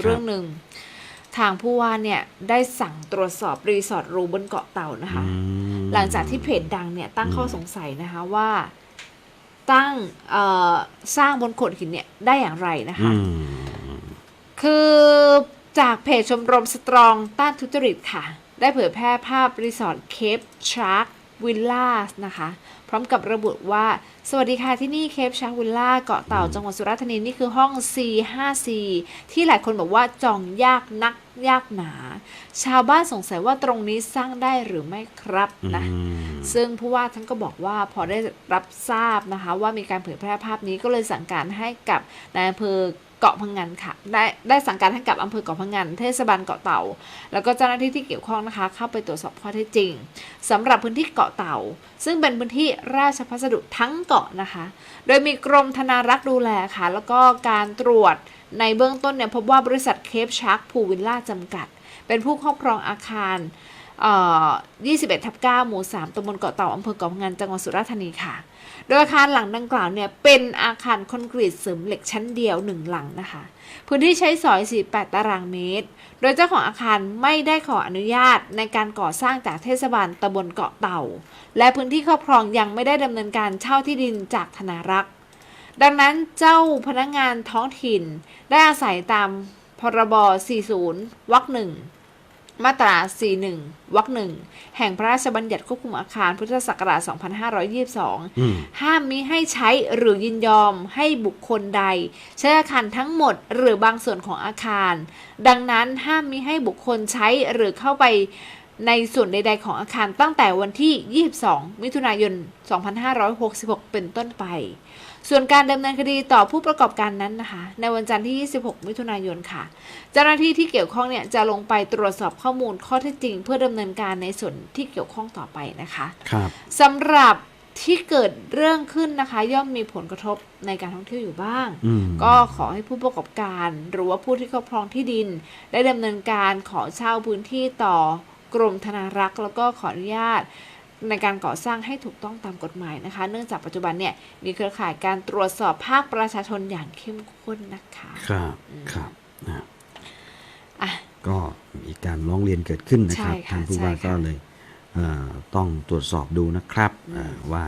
เรื่องหนึ่งทางผู้ว่าเนี่ยได้สั่งตรวจสอบรีสอร์ทหรูบนเกาะเต่านะคะอืมหลังจากที่เพจดังเนี่ยตั้งข้ออมสงสัยนะคะว่าตั้งเอ่อสร้างบนโขดหินเนี่ยได้อย่างไรนะคะอืมคือจากเพจชมรมสตรองต้านทุจริตค่ะ ได้เผยแพร่ภาพรีสอร์ทเคปชาร์ก วิลล่านะคะ พร้อมกับระบุว่า สวัสดีค่ะที่นี่เคปชาร์กวิลล่าเกาะเต่าจังหวัดสุราษฎร์ธานีนี่คือห้อง C54 ที่หลายคนบอกว่าจองยากนักยากหนา ชาวบ้านสงสัยว่าตรงนี้สร้างได้หรือไม่ครับนะอืมซึ่งผู้ว่าท่านก็บอกว่าพอได้รับทราบนะคะ ว่ามีการเผยแพร่ภาพนี้ก็เลยสั่งการให้กับนายอำเภอเกาะพังงันค่ะได้ได้สั่งการให้กับอำเภอเกาะพังงันเทศบาลเกาะเต่า แล้วก็เจ้าหน้าที่ที่เกี่ยวข้องนะคะ เข้าไปตรวจสอบข้อเท็จจริงสำหรับพื้นที่เกาะเต่า ซึ่งเป็นพื้นที่ราชพัสดุทั้งเกาะนะคะ โดยมีกรมธนารักษ์ดูแลค่ะ แล้วก็การตรวจ ในเบื้องต้นเนี่ยพบว่าบริษัทเคปชาร์กพูวิลล่าจำกัด เป็นผู้ครอบครองอาคาร21ทับ9หมู่ 3ตำบลเกาะเต่าอำเภอเกาะพงันจังหวัดสุราษฎร์ธานีค่ะ โดยอาคารหลังดังกล่าวเนี่ย เป็นอาคารคอนกรีตเสริมเหล็กชั้นเดียว 1 หลังนะคะ พื้นที่ใช้สอย 48 ตารางเมตร โดยเจ้าของอาคารไม่ได้ขออนุญาตในการก่อสร้างจากเทศบาลตำบลเกาะเต่า และพื้นที่ครอบครองยังไม่ได้ดำเนินการเช่าที่ดินจากธนารักษ์ ดังนั้นเจ้าพนักงานท้องถิ่นได้อาศัยตามพรบ 40 วรรคหนึ่งมาตรา 41 วรรคหนึ่ง แห่งพระราชบัญญัติควบคุมอาคารพุทธศักราช 2522อืมห้ามมิให้ใช้หรือยินยอมให้บุคคลใด ใช้อาคารทั้งหมดหรือบางส่วนของอาคาร ดังนั้นห้ามมิให้บุคคลใช้หรือเข้าไป ในส่วนใด ๆ ของอาคารตั้งแต่วันที่ 22 มิถุนายน 2566 เป็นต้นไป ส่วนการดำเนินคดีต่อผู้ประกอบการนั้นนะคะ ในวันจันทร์ที่ 26 มิถุนายนค่ะ เจ้าหน้าที่ที่เกี่ยวข้องเนี่ยจะลงไปตรวจสอบข้อมูลข้อเท็จจริง เพื่อดำเนินการในส่วนที่เกี่ยวข้องต่อไปนะคะครับสำหรับที่เกิดเรื่องขึ้นนะคะ ย่อมมีผลกระทบในการท่องเที่ยวอยู่บ้างอืมก็ขอให้ผู้ประกอบการ หรือว่าผู้ที่ครอบครองที่ดิน ได้ดำเนินการขอเช่าพื้นที่ต่อ กรมธนารักษ์ แล้วก็ขออนุญาตในการก่อสร้างให้ถูกต้องตามกฎหมายนะคะ เนื่องจากปัจจุบันเนี่ยมีเครือข่ายการตรวจสอบภาคประชาชนอย่างเข้มข้นนะคะ ครับครับนะอะก็มีการร้องเรียนเกิดขึ้นนะครับใช่ค่ะทางผู้ว่าใช่ค่ะก็เลยเอ่อต้องตรวจสอบดูนะครับเอ่อว่า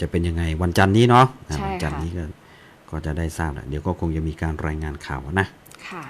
จะเป็นยังไงวันจันทร์นี้เนาะอ่าใช่วัจันทร์ค่ะนี้ก็ก็จะได้ทราบแหละเดี๋ยวก็คงจะมีการรายงานข่าวนะค่ะ